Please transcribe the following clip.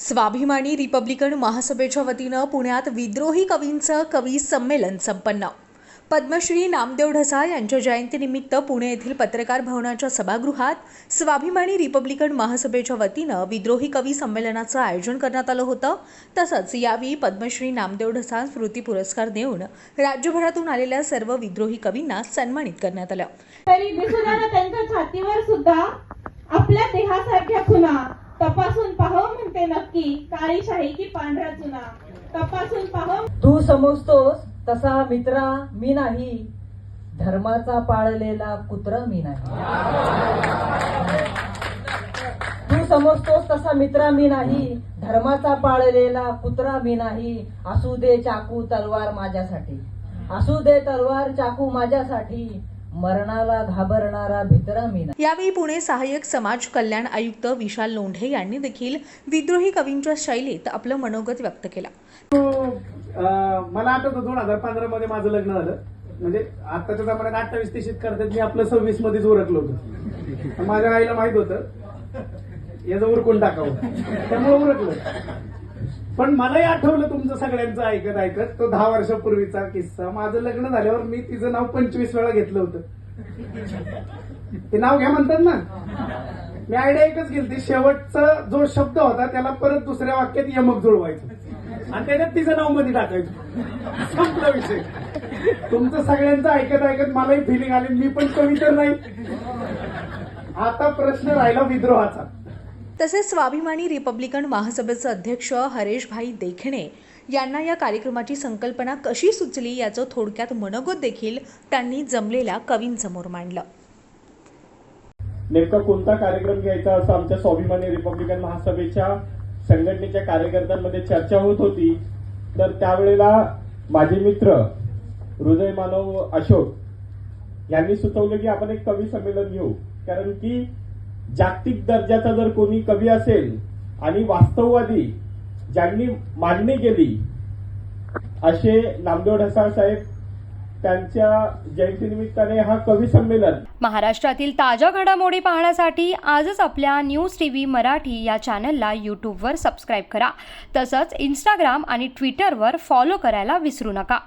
स्वाभिमानी रिपब्लिकन महासभेच्या वतीनं पुण्यात विद्रोही कवींचं कवी संमेलन संपन्न. पद्मश्री नामदेव ढसाळ यांच्या जयंतीनिमित्त पुणे येथील पत्रकार भवनाच्या सभागृहात स्वाभिमानी रिपब्लिकन महासभेच्या वतीनं विद्रोही कवी संमेलनाचं आयोजन करण्यात आलं होतं. तसंच यावेळी पद्मश्री नामदेव ढसाळ स्मृती पुरस्कार देऊन राज्यभरातून आलेल्या सर्व विद्रोही कवींना सन्मानित करण्यात आलं. तरी त्यांच्या छातीवर सुद्धा आपल्या देहासारख्या खुना तपासून पाहावं म्हणते नक्की. काळी शाही की पांढरा चुना. तपासून पाहावं. तू समजतोस तसा मित्रा मी नाही. धर्माचा पाळलेला कुत्रा मी नाही. तू समजतोस तसा मित्रा मी नाही. धर्माचा पाळलेला कुत्रा मी नाही. असू दे चाकू तलवार माझ्यासाठी. असू दे तलवार चाकू माझ्यासाठी. मरणाला घाबरणारा भित्रा मी नाही यावेळी पुणे सहाय्यक समाज कल्याण आयुक्त विशाल लोंढे यांनी देखील विद्रोही कवींच्या शैलीत आपलं मनोगत व्यक्त केलं. मला आठवतं दोन हजार पंधरा मध्ये माझं लग्न झालं. म्हणजे आताच्या जमान्यात अठ्ठावीस ते करतात मी आपलं सव्वीस मध्येच उरकलो होतो. माझ्या आईला माहीत होतं याचं उरकून टाकावं. त्यामुळे उरकलं. पण मलाही आठवलं तुमचं सगळ्यांचं ऐकत ऐकत तो दहा वर्षापूर्वीचा किस्सा. माझं लग्न झाल्यावर मी तिचं नाव पंचवीस वेळा घेतलं होतं. ते नाव घ्या म्हणतात ना. मी आयडिया एकच गेली शेवटचा जो शब्द होता त्याला परत दुसऱ्या वाक्यात यमक जुळवायचं. आणि त्याच्यात तिचं नावमध्ये टाकायचं. संपला विषय. तुमचं सगळ्यांचं ऐकत ऐकत मलाही फिलिंग आली. मी पण कवी तर नाही. आता प्रश्न राहिला विद्रोहाचा. तसेच स्वाभिमानी रिपब्लिकन महासभेचे अध्यक्ष हरेशभाई देखणे यांना या कार्यक्रमाची संकल्पना कशी सुचली याचं थोडक्यात मनोगत देखील त्यांनी जमलेल्या कवींसमोर मांडलं. नेमका कोणता कार्यक्रम घ्यायचा असं आमच्या स्वाभिमानी रिपब्लिकन महासभेच्या संघटनेच्या कार्यकर्त्यांमध्ये चर्चा होत होती. तर त्यावेळेला माझे मित्र हृदय मानव अशोक यांनी सुचवलं की आपण एक कवी संमेलन घेऊ. कारण की जागतिक दर्जाचा जर कोणी कवी असेल आणि वास्तववादी ज्यांनी मांडणी केली असे नामदेव ढसाळ साहेब त्यांच्या जयंतीनिमित्ताने हा कवी संमेलन. महाराष्ट्रातील ताज्या घडामोडी पाहण्यासाठी आजच आपल्या न्यूज टी व्ही मराठी या चॅनलला यूट्यूबवर सबस्क्राईब करा. तसंच इंस्टाग्राम आणि ट्विटरवर फॉलो करायला विसरू नका.